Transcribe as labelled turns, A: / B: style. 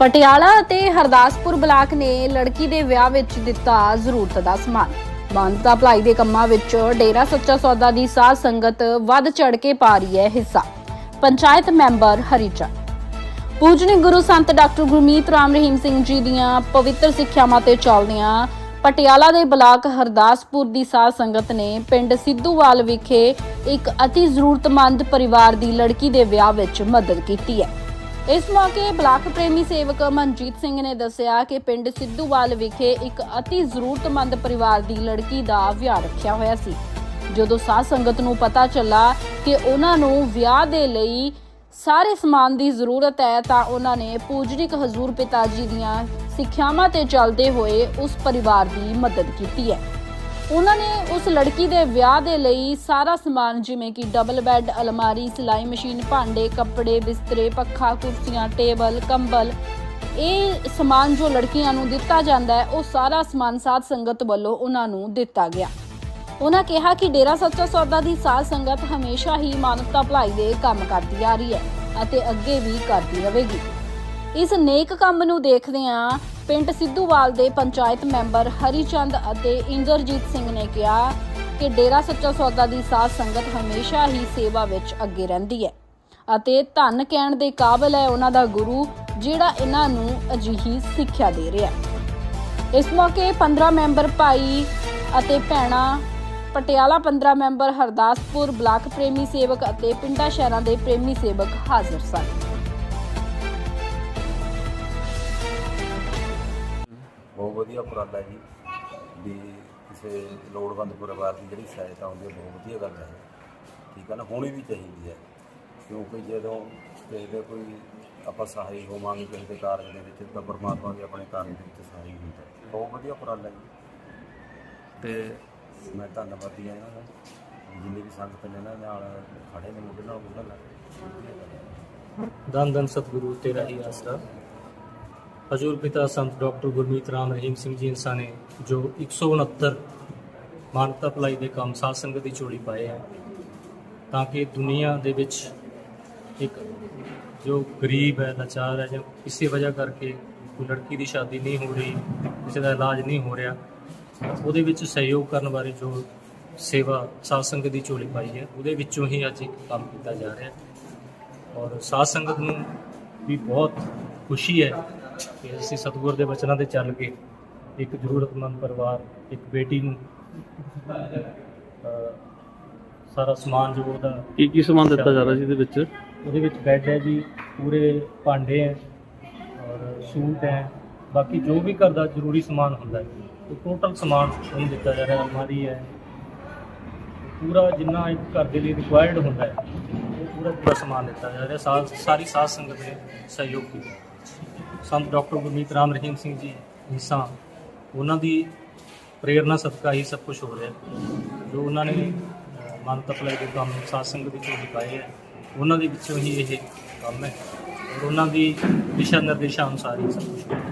A: ਪਟਿਆਲਾ ਅਤੇ ਹਰਦਾਸਪੁਰ ਬਲਾਕ ਨੇ ਲੜਕੀ ਦੇ ਵਿਆਹ ਵਿੱਚ ਦਿੱਤਾ ਜ਼ਰੂਰਤ ਦਾ ਸਮਾਨ। ਮਾਨਤਾ ਭਲਾਈ ਦੇ ਕੰਮਾਂ ਵਿੱਚ ਡੇਰਾ ਸੱਚਾ ਸੌਦਾ ਦੀ ਸਾਧ ਸੰਗਤ ਵੱਧ ਚੜ ਕੇ ਪਾ ਰਹੀ ਹੈ ਹਿੱਸਾ। ਪੰਚਾਇਤ ਮੈਂਬਰ ਹਰੀਚੰਦ। ਪੂਜਨੀ ਗੁਰੂ ਸੰਤ ਡਾਕਟਰ ਗੁਰਮੀਤ ਰਾਮ ਰਹੀਮ ਸਿੰਘ ਜੀ ਦੀਆਂ ਪਵਿੱਤਰ ਸਿੱਖਿਆਵਾਂ ਤੇ ਚੱਲਦਿਆਂ ਪਟਿਆਲਾ ਦੇ ਬਲਾਕ ਹਰਦਾਸਪੁਰ ਦੀ ਸਾਧ ਸੰਗਤ ਨੇ ਪਿੰਡ ਸਿੱਧੂਵਾਲ ਵਿਖੇ ਇੱਕ ਅਤੀ ਜ਼ਰੂਰਤਮੰਦ ਪਰਿਵਾਰ ਦੀ ਲੜਕੀ ਦੇ ਵਿਆਹ ਵਿੱਚ ਮਦਦ ਕੀਤੀ ਹੈ। ਇਸ ਮੌਕੇ ਬਲਾਕ ਪ੍ਰੇਮੀ ਸੇਵਕ ਮਨਜੀਤ ਸਿੰਘ ਨੇ ਦੱਸਿਆ ਕਿ ਪਿੰਡ ਸਿੱਧੂਵਾਲ ਵਿਖੇ ਇੱਕ ਅਤੀ ਜ਼ਰੂਰਤਮੰਦ ਪਰਿਵਾਰ ਦੀ ਲੜਕੀ ਦਾ ਵਿਆਹ ਰੱਖਿਆ ਹੋਇਆ ਸੀ। ਜਦੋਂ ਸਾਧ ਸੰਗਤ ਨੂੰ ਪਤਾ ਚੱਲਾ ਕਿ ਉਹਨਾਂ ਨੂੰ ਵਿਆਹ ਦੇ ਲਈ ਸਾਰੇ ਸਮਾਨ ਦੀ ਜ਼ਰੂਰਤ ਹੈ ਤਾਂ ਉਹਨਾਂ ਨੇ ਪੂਜਨਿਕ ਹਜ਼ੂਰ ਪਿਤਾ ਜੀ ਦੀਆਂ ਸਿੱਖਿਆਵਾਂ ਤੇ ਚੱਲਦੇ ਹੋਏ ਉਸ ਪਰਿਵਾਰ ਦੀ ਮਦਦ ਕੀਤੀ ਹੈ। ਉਹਨਾਂ ਨੇ ਉਸ ਲੜਕੀ ਦੇ ਵਿਆਹ ਦੇ ਲਈ ਸਾਰਾ ਸਮਾਨ, ਜਿਵੇਂ ਕਿ ਡਬਲ ਬੈੱਡ, ਅਲਮਾਰੀ, ਸਿਲਾਈ ਮਸ਼ੀਨ, ਭਾਂਡੇ, ਕੱਪੜੇ, ਬਿਸਤਰੇ, ਪੱਖਾ, ਕੁਰਸੀਆਂ, ਟੇਬਲ, ਕੰਬਲ, ਇਹ ਸਮਾਨ ਜੋ ਲੜਕੀਆਂ ਨੂੰ ਦਿੱਤਾ ਜਾਂਦਾ ਹੈ, ਉਹ ਸਾਰਾ ਸਮਾਨ ਸਾਧ ਸੰਗਤ ਵੱਲੋਂ ਉਹਨਾਂ ਨੂੰ ਦਿੱਤਾ ਗਿਆ। ਉਹਨਾਂ ਕਿਹਾ ਕਿ ਡੇਰਾ ਸੱਚਾ ਸੌਦਾ ਦੀ ਸਾਧ ਸੰਗਤ ਹਮੇਸ਼ਾ ਹੀ ਮਾਨਵਤਾ ਭਲਾਈ ਦੇ ਕੰਮ ਕਰਦੀ ਆ ਰਹੀ ਹੈ ਅਤੇ ਅੱਗੇ ਵੀ ਕਰਦੀ ਰਹੇਗੀ। ਇਸ ਨੇਕ ਕੰਮ ਨੂੰ ਦੇਖਦਿਆਂ ਪਿੰਡ ਸਿੱਧੂਵਾਲ ਦੇ ਪੰਚਾਇਤ ਮੈਂਬਰ ਹਰੀਚੰਦ ਅਤੇ ਇੰਦਰਜੀਤ ਸਿੰਘ ਨੇ ਕਿਹਾ ਕਿ ਡੇਰਾ ਸੱਚਾ ਸੌਦਾ ਦੀ ਸਾਧ ਸੰਗਤ ਹਮੇਸ਼ਾ ਹੀ ਸੇਵਾ ਵਿੱਚ ਅੱਗੇ ਰਹਿੰਦੀ ਹੈ ਅਤੇ ਧੰਨ ਕਹਿਣ ਦੇ ਕਾਬਿਲ ਹੈ ਉਹਨਾਂ ਦਾ ਗੁਰੂ, ਜਿਹੜਾ ਇਹਨਾਂ ਨੂੰ ਅਜਿਹੀ ਸਿੱਖਿਆ ਦੇ ਰਿਹਾ ਇਸ ਮੌਕੇ 15 ਮੈਂਬਰ ਭਾਈ ਅਤੇ ਭੈਣਾਂ, ਪਟਿਆਲਾ 15 ਮੈਂਬਰ ਹਰਦਾਸਪੁਰ ਬਲਾਕ ਪ੍ਰੇਮੀ ਸੇਵਕ ਅਤੇ ਪਿੰਡਾਂ ਸ਼ਹਿਰਾਂ ਦੇ ਪ੍ਰੇਮੀ ਸੇਵਕ ਹਾਜ਼ਰ ਸਨ।
B: ਵਧੀਆ ਉਪਰਾਲਾ ਜੀ। ਵੀ ਕਿਸੇ ਲੋੜਵੰਦ ਪਰਿਵਾਰ ਦੀ ਜਿਹੜੀ ਸਹਾਇਤਾ ਹੁੰਦੀ ਹੈ, ਬਹੁਤ ਵਧੀਆ ਗੱਲ ਹੈ। ਠੀਕ ਹੈ ਨਾ? ਹੋਣੀ ਵੀ ਚਾਹੀਦੀ ਹੈ। ਕਿਉਂਕਿ ਜਦੋਂ ਕਿਸੇ ਦੇ ਕੋਈ ਆਪਾਂ ਸਹਾਈ ਹੋਵਾਂਗੇ, ਕਿਸੇ ਦੇ ਕਾਰਜ ਦੇ ਵਿੱਚ ਤਾਂ ਪਰਮਾਤਮਾ ਵੀ ਆਪਣੇ ਕਾਰਜ ਦੇ ਵਿੱਚ ਸਹਾਈ ਹੁੰਦਾ ਹੈ। ਬਹੁਤ ਵਧੀਆ ਉਪਰਾਲਾ ਜੀ। ਤੇ ਮੈਂ ਧੰਨਵਾਦੀ ਹਾਂ ਇਹਨਾਂ ਦਾ। ਵੀ ਜਿੰਨੀ ਵੀ ਸੰਗਤ ਨੇ ਇਹਨਾਂ ਨਾਲ ਖੜੇ ਨੇ ਮੁੰਡੇ ਨਾਲ ਮੁੰਡਾ ਨਾਲ
C: ਧੰਨ ਧੰਨ ਸਤਿਗੁਰੂ ਤੇਰਾ ਹੀ ਆਸਰਾ। ਹਜੂਰ ਪਿਤਾ ਸੰਤ ਡਾਕਟਰ ਗੁਰਮੀਤ ਰਾਮ ਰਹੀਮ ਸਿੰਘ ਜੀ ਇਨਸਾਨ ਨੇ ਜੋ 169 ਮਾਨਵਤਾ ਭਲਾਈ ਦੇ ਕੰਮ ਸਾਧ ਸੰਗਤ ਦੀ ਝੋਲੀ ਪਾਏ ਹੈ ਤਾਂ ਕਿ ਦੁਨੀਆ ਦੇ ਵਿੱਚ ਇੱਕ ਜੋ ਗਰੀਬ ਹੈ, ਲਾਚਾਰ ਹੈ ਜਾਂ ਕਿਸੇ ਵਜ੍ਹਾ ਕਰਕੇ ਕੋਈ ਲੜਕੀ ਦੀ ਸ਼ਾਦੀ ਨਹੀਂ ਹੋ ਰਹੀ, ਕਿਸੇ ਦਾ ਇਲਾਜ ਨਹੀਂ ਹੋ ਰਿਹਾ, ਉਹਦੇ ਵਿੱਚ ਸਹਿਯੋਗ ਕਰਨ ਬਾਰੇ ਜੋ ਸੇਵਾ ਸਾਧ ਸੰਗਤ ਦੀ ਝੋਲੀ ਪਾਈ ਹੈ, ਉਹਦੇ ਵਿੱਚੋਂ ਹੀ ਅੱਜ ਇੱਕ ਕੰਮ ਕੀਤਾ ਜਾ ਰਿਹਾ ਹੈ। ਔਰ ਸਾਧ ਸੰਗਤ ਨੂੰ ਵੀ ਬਹੁਤ ਖੁਸ਼ੀ ਹੈ ਕਿ ਅਸੀਂ ਸਤਿਗੁਰ ਦੇ ਬਚਨਾਂ ਤੇ ਚੱਲ ਕੇ ਇੱਕ ਜ਼ਰੂਰਤਮੰਦ ਪਰਿਵਾਰ ਇੱਕ ਬੇਟੀ ਨੂੰ ਅਹ, ਸਾਰਾ ਸਮਾਨ ਜੋ ਉਹਦਾ
D: ਕੀ ਕੀ ਸਮਾਨ ਦਿੱਤਾ ਜਾ ਰਿਹਾ ਸੀ ਇਹਦੇ ਵਿੱਚ?
C: ਉਹਦੇ ਵਿੱਚ ਬੈੱਡ ਹੈ ਜੀ ਪੂਰੇ ਭਾਂਡੇ ਹੈ ਔਰ ਸੂਟ ਹੈ ਬਾਕੀ ਜੋ ਵੀ ਘਰ ਦਾ ਜ਼ਰੂਰੀ ਸਮਾਨ ਹੁੰਦਾ ਹੈ ਉਹ ਟੋਟਲ ਸਮਾਨ ਉਹਨੂੰ ਦਿੱਤਾ ਜਾ ਰਿਹਾ ਅਲਮਾਰੀ ਹੈ। ਪੂਰਾ ਜਿੰਨਾ ਇੱਕ ਘਰ ਦੇ ਲਈ ਰਿਕੁਆਇਰਡ ਹੁੰਦਾ ਹੈ ਉਹ ਪੂਰਾ ਪੂਰਾ ਸਮਾਨ ਦਿੱਤਾ ਜਾ ਰਿਹਾ ਸਾ- ਸਾਰੀ ਸਾਧ ਸੰਗਤ ਨੇ ਸਹਿਯੋਗ ਕੀਤਾ ਸੰਤ ਡਾਕਟਰ ਗੁਰਮੀਤ ਰਾਮ ਰਹੀਮ ਸਿੰਘ ਜੀ ਹਿੱਸਾ। ਉਹਨਾਂ ਦੀ ਪ੍ਰੇਰਣਾ ਸਦਕਾ ਹੀ ਸਭ ਕੁਝ ਹੋ ਰਿਹਾ। ਜੋ ਉਹਨਾਂ ਨੇ ਅਹ, ਮਾਨਵਤਾ ਦੇ ਕੰਮ ਸਾਧ ਸੰਗਤ ਵਿੱਚ ਦਿਖਾਏ ਹੈ ਉਹਨਾਂ ਦੇ ਵਿੱਚੋਂ ਹੀ ਇਹ ਕੰਮ ਹੈ। ਔਰ ਉਹਨਾਂ ਦੀ ਦਿਸ਼ਾ ਨਿਰਦੇਸ਼ਾਂ ਅਨੁਸਾਰ ਹੀ ਸਭ ਕੁਝ ਹੋ ਰਿਹਾ।